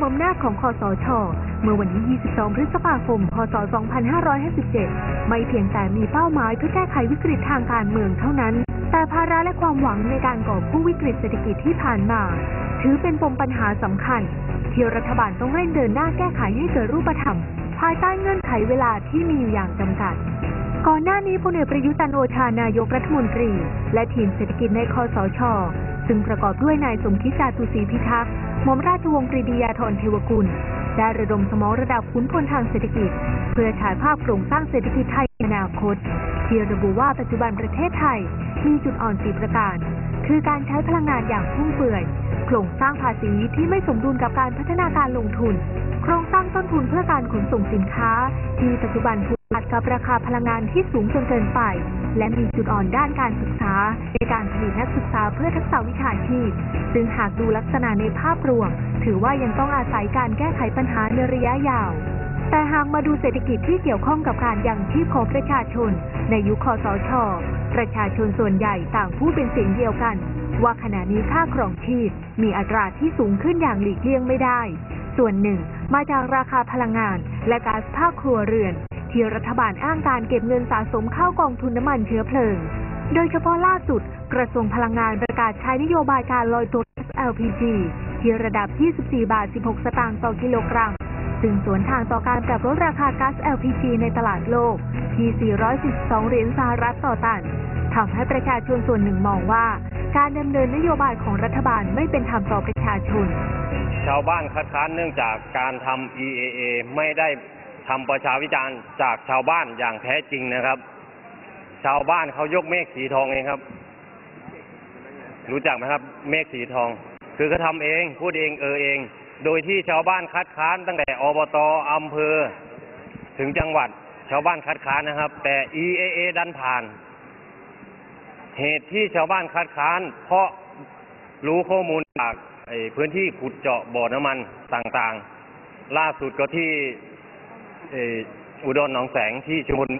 กุมอำนาจของคอสช เมื่อวันที่ 22 พฤษภาคม พศ 2557 ไม่เพียงแต่มีเป้าหมายเพื่อแก้ไขวิกฤตทางการเมืองเท่านั้น แต่ภาระและความหวังในการก่อกู้วิกฤตเศรษฐกิจที่ผ่านมา ถือเป็นปมปัญหาสำคัญ ที่รัฐบาลต้องเร่งเดินหน้าแก้ไขให้เกิดรูปธรรม ภายใต้เงื่อนไขเวลาที่มีอย่างจำกัดก่อนหน้านี้พลเอกประยุทธ์จันโอชานายกรัฐมนตรี และทีมเศรษฐกิจในคอสช ซึ่งประกอบด้วยนายสมคิดจาตุศรีพิทักษ์ หม่อมราชวงศ์ปรีดียาธรเทวกุล ได้ระดมสมองระดับขุนพลทางเศรษฐกิจ เพื่อฉายภาพโครงสร้างเศรษฐกิจไทยในอนาคตที่ระบุว่าปัจจุบันประเทศไทยมีจุดอ่อนสีประการ คือการใช้พลังงานอย่างฟุ่มเฟือย โครงสร้างภาษีที่ไม่สมดุลกับการพัฒนาการลงทุน โครงสร้างต้นทุนเพื่อการขนส่งสินค้า ที่ปัจจุบันผูกพันกับราคาพลังงานที่สูงจนเกินไป และมีจุดอ่อนด้านการศึกษา ในการผลิตนักศึกษาเพื่อทักษะวิชาชีพ ซึ่งหากดูลักษณะในภาพรวม ถือว่ายังต้องอาศัยการแก้ไขปัญหาในระยะยาว แต่หากมาดูเศรษฐกิจที่เกี่ยวข้องกับการยังชีพของประชาชน ในยุคคอสช ประชาชนส่วนใหญ่ต่างพูดเป็นเสียงเดียวกัน ว่าขณะนี้ค่าครองชีพ มีอัตราที่สูงขึ้นอย่างหลีกเลี่ยงไม่ได้ ส่วนหนึ่งมาจากราคาพลังงานและก๊าซภาคครัวเรือน ที่รัฐบาลอ้างการเก็บเงินสะสมเข้ากองทุนน้ำมันเชื้อเพลิง โดยเฉพาะล่าสุด กระทรวงพลังงานประกาศใช้นโยบายการลอยตัว LPG ที่ระดับ 24 บาท 16 สตางค์ต่อกิโลกรัม ซึ่งสวนทางต่อการปรับลดราคาก๊าซ LPG ในตลาดโลก ที่ 442 เหรียญสหรัฐต่อตันทำให้ประชาชนส่วนหนึ่งมองว่า การดำเนินนโยบายของรัฐบาลไม่เป็นธรรมต่อประชาชน ชาวบ้านคัดค้านเนื่องจากการทำ EAA ไม่ได้ ทำประชาวิจารณ์จากชาวบ้านอย่างแท้จริงนะครับ ชาวบ้านเขายกเมฆสีทองเองครับ รู้จักไหมครับ เมฆสีทอง คือเขาทำเองพูดเองเออเอง โดยที่ชาวบ้านคัดค้านตั้งแต่อบตอำเภอ ถึงจังหวัด ชาวบ้านคัดค้านนะครับ แต่ EAA ดันผ่าน เหตุที่ชาวบ้านคัดค้าน เพราะรู้ข้อมูลจากพื้นที่ขุดเจาะบ่อน้ำมันต่างๆ ล่าสุดก็ที่ อุดรหนองแสงที่ชุมพล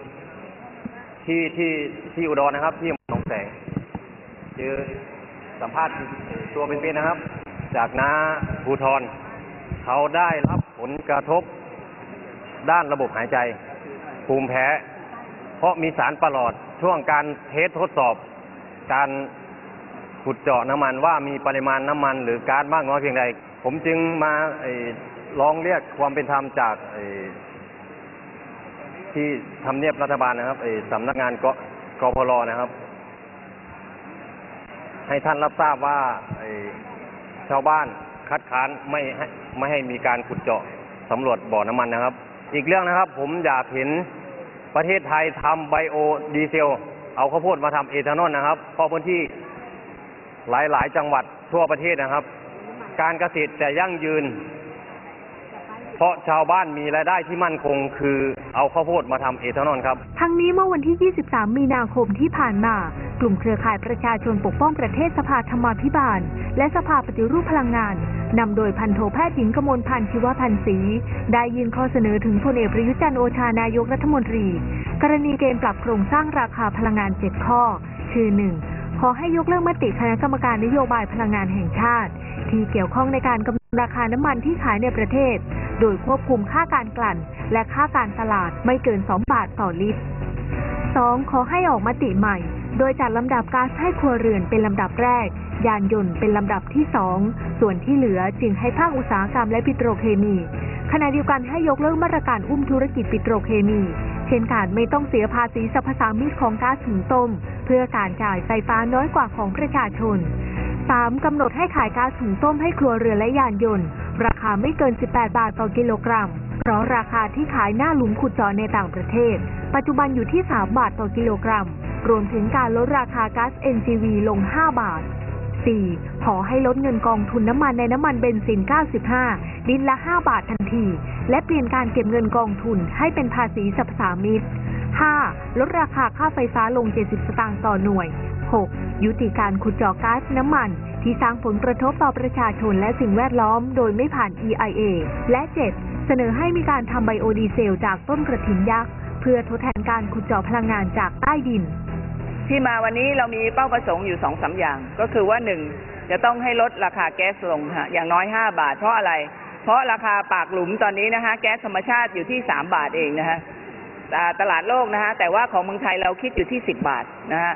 ที่ที่ที่อุดรนะครับ ที่หนองแสงเจอสัมภาษณ์ตัวเป็นๆนะครับ จากน้าภูทรเขาได้รับผลกระทบด้านระบบหายใจ ภูมิแพ้ เพราะมีสารประหลอดช่วงการเทสทดสอบ การขุดเจาะน้ำมันว่ามีปริมาณน้ำมันหรือก๊าซมากน้อยเพียงใด ผมจึงมาไอ้ร้องเรียกความเป็นธรรมจาก ที่ทำเนียบรัฐบาลนะครับไอ้สำนักงานกกพลนะครับ ให้ท่านรับทราบว่าชาวบ้านคัดค้านไม่ให้ไม่ให้มีการขุดเจาะสำรวจบ่อน้ำมันนะครับ อีกเรื่องนะครับ ผมอยากเห็นประเทศไทยทำไบโอดีเซล เอาข้าวโพดมาทำเอทานอลนะครับเพราะพื้นที่หลาย ๆ จังหวัดทั่วประเทศนะครับ การเกษตรจะยั่งยืน เพราะชาวบ้านมีรายได้ที่มั่นคงคือ เอาข้าวโพดมาทำเอทานอลครับ ทั้งนี้เมื่อวันที่ 23 มีนาคมที่ผ่านมา กลุ่มเครือข่ายประชาชนปกป้องประเทศสภาธรรมาภิบาล และสภาปฏิรูปพลังงาน นำโดยพันโทแพทย์หญิงกมลพันธ์ชีวพันธ์ศรีได้ยื่นข้อเสนอถึงพลเอกประยุทธ์จันทร์โอชานายกรัฐมนตรี กรณีเกณฑ์ปรับโครงสร้างราคาพลังงาน 7 ข้อ คือ 1. ขอให้ยกเลิกมติคณะกรรมการนโยบายพลังงานแห่งชาติ ที่เกี่ยวข้องในการกำหนดราคาน้ำมันที่ขายในประเทศ โดยควบคุมค่าการกลั่น และค่าการตลาดไม่เกิน 2 บาทต่อลิตร 2. ขอให้ออกมติใหม่ โดยจัดลำดับก๊าซให้ครัวเรือนเป็นลำดับแรก ยานยนต์เป็นลำดับที่ 2 ส่วนที่เหลือจึงให้ภาคอุตสาหกรรมและปิโตรเคมี ขณะเดียวกันให้ยกเลิกมาตรการอุ้มธุรกิจปิโตรเคมี เช่นการไม่ต้องเสียภาษีสรรพสามิตของก๊าซหุงต้ม เพื่อการจ่ายไฟฟ้าน้อยกว่าของประชาชน 3. กำหนดให้ขายก๊าซหุงต้มให้ครัวเรือนและยานยนต์ ราคาไม่เกิน 18 บาทต่อกิโลกรัม เพราะราคาที่ขายหน้าหลุมขุดเจาะในต่างประเทศ ปัจจุบันอยู่ที่ 3 บาทต่อกิโลกรัม รวมถึงการลดราคาก๊าซ NGV ลง 5 บาท 4. ขอให้ลดเงินกองทุนน้ำมันในน้ำมันเบนซิน 95 ลิตรละ 5 บาททันที และเปลี่ยนการเก็บเงินกองทุนให้เป็นภาษีสรรพสามิต 5. ลดราคาค่าไฟฟ้าลง 70 สตางค์ต่อหน่วย 6. ยุติการขุดเจาะก๊าซน้ำมัน ที่สร้างผลกระทบต่อประชาชนและสิ่งแวดล้อมโดยไม่ผ่าน EIA และ 7. เสนอให้มีการทำไบโอดีเซล จากต้นกระถินยักษ์ เพื่อทดแทนการขุดเจาะพลังงานจากใต้ดิน ที่มาวันนี้เรามีเป้าประสงค์อยู่สองสาอย่าง ก็คือว่าหนึ่งจะต้องให้ลดราคาแก๊สลงฮะอย่างน้อยห้าบาท เพราะอะไร เพราะราคาปากหลุมตอนนี้นะคะแก๊สธรรมชาติอยู่ที่สามบาทเองนะคะตลาดโลกนะคะแต่ว่าของเมืองไทยเราคิดอยู่ที่สิบบาทนะฮะ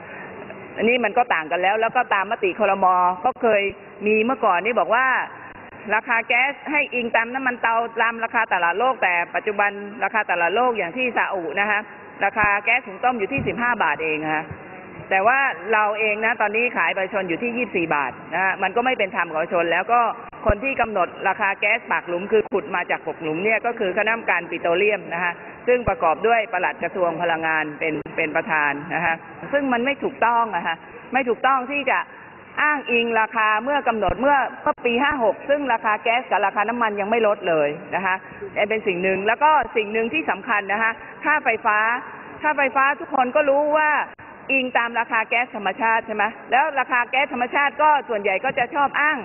อันนี้มันก็ต่างกันแล้ว แล้วก็ตามมติคอรมอก็เคยมีเมื่อก่อนนี่บอกว่า ราคาแก๊สให้อิงตามน้ำมันเตาตามราคาตลาดโลก แต่ปัจจุบันราคาตลาดโลกอย่างที่ซาอุนะคะราคาแก๊สถุงต้มอยู่ที่สิบห้าบาทเองนะคะแต่ว่าเราเองนะตอนนี้ขายประชาชนอยู่ที่ยี่บาทนะฮะมันก็ไม่เป็นธรรมกับประชาชนแล้วก็ คนที่กำหนดราคาแก๊สปากหลุมคือขุดมาจากปกหลุมเนี่ยก็คือคณะกรรมการปิโตรเลียมนะคะซึ่งประกอบด้วยปลัดกระทรวงพลังงานเป็นเป็นประธานนะคะซึ่งมันไม่ถูกต้องนะคะไม่ถูกต้องที่จะอ้างอิงราคาเมื่อกำหนดเมื่อเมื่อปี 56 ซึ่งราคาแก๊สกับราคาน้ำมันยังไม่ลดเลยนะคะเป็นสิ่งหนึ่งแล้วก็สิ่งหนึ่งที่สำคัญนะคะค่าไฟฟ้าค่าไฟฟ้าทุกคนก็รู้ว่าอิงตามราคาแก๊สธรรมชาติใช่ไหมแล้วราคาแก๊สธรรมชาติก็ส่วนใหญ่ก็จะชอบอ้าง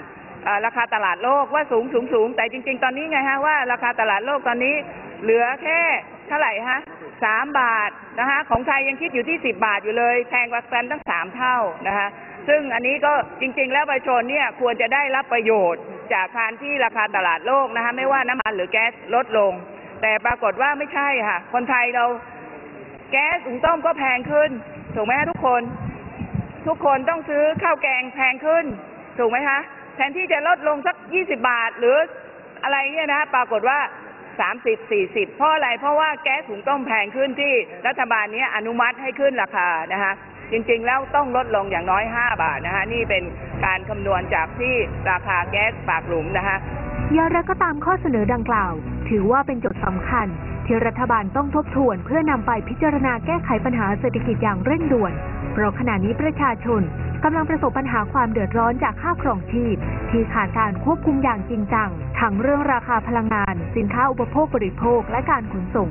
ราคาตลาดโลกว่าสูงสูงสูงแต่จริง ๆ ตอนนี้ไงฮะว่าราคาตลาดโลกตอนนี้ เหลือแค่เท่าไหร่ฮะสามบาทนะคะของไทยยังคิดอยู่ที่สิบบาทอยู่เลยแพงกว่ากันตั้งสามเท่านะคะซึ่งอันนี้ก็จริง ๆ แล้วประชาชนเนี่ยควรจะได้รับประโยชน์จากการที่ราคาตลาดโลกนะคะไม่ว่าน้ำมันหรือแก๊สลดลง แต่ปรากฏว่าไม่ใช่ค่ะ คนไทยเราแก๊สถุงต้มก็แพงขึ้น ถูกไหมคะทุกคน ทุกคนต้องซื้อข้าวแกงแพงขึ้น ถูกไหมคะ ทนที่จะลดลงสักยี่สิบาท หรืออะไรเนี่ยนะปรากฏว่าสามสิบสี่สิบเพราะอะไร เพราะว่าแก๊สถุงต้มแพงขึ้นที่รัฐบาลนี้อนุมัติให้ขึ้นราคานะคะจริงๆ แล้วต้องลดลงอย่างน้อย 5 บาทนะคะนี่เป็นการคำนวณจากที่ราคาแก๊สปากหลุมนะคะอย่างไรก็ตามข้อเสนอดังกล่าว ถือว่าเป็นจุดสำคัญ ที่รัฐบาลต้องทบทวนเพื่อนำไปพิจารณาแก้ไขปัญหาเศรษฐกิจอย่างเร่งด่วน เพราะขณะนี้ประชาชน กำลังประสบปัญหาความเดือดร้อนจากค่าครองชีพ ที่ขาดการควบคุมอย่างจริงจัง ทั้งเรื่องราคาพลังงาน สินค้าอุปโภคบริโภคและการขนส่ง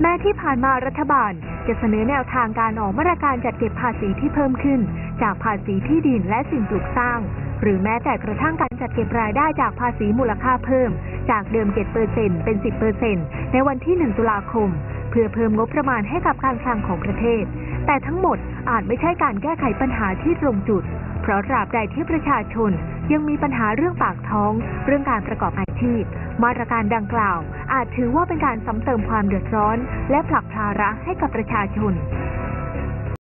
แม้ที่ผ่านมารัฐบาล จะเสนอแนวทางการออกมาตรการจัดเก็บภาษีที่เพิ่มขึ้น จากภาษีที่ดินและสิ่งปลูกสร้าง หรือแม้แต่กระทั่งการจัดเก็บรายได้จากภาษีมูลค่าเพิ่ม จากเดิม 7%เป็น 10%ในวันที่ 1 ตุลาคม เพื่อเพิ่มงบประมาณให้กับการคลังของประเทศ แต่ทั้งหมดอาจไม่ใช่การแก้ไขปัญหาที่ตรงจุด เพราะตราบใดที่ประชาชนยังมีปัญหาเรื่องปากท้อง เรื่องการประกอบอาชีพ มาตรการดังกล่าว อาจถือว่าเป็นการซ้ำเติมความเดือดร้อน และผลักภาระให้กับประชาชน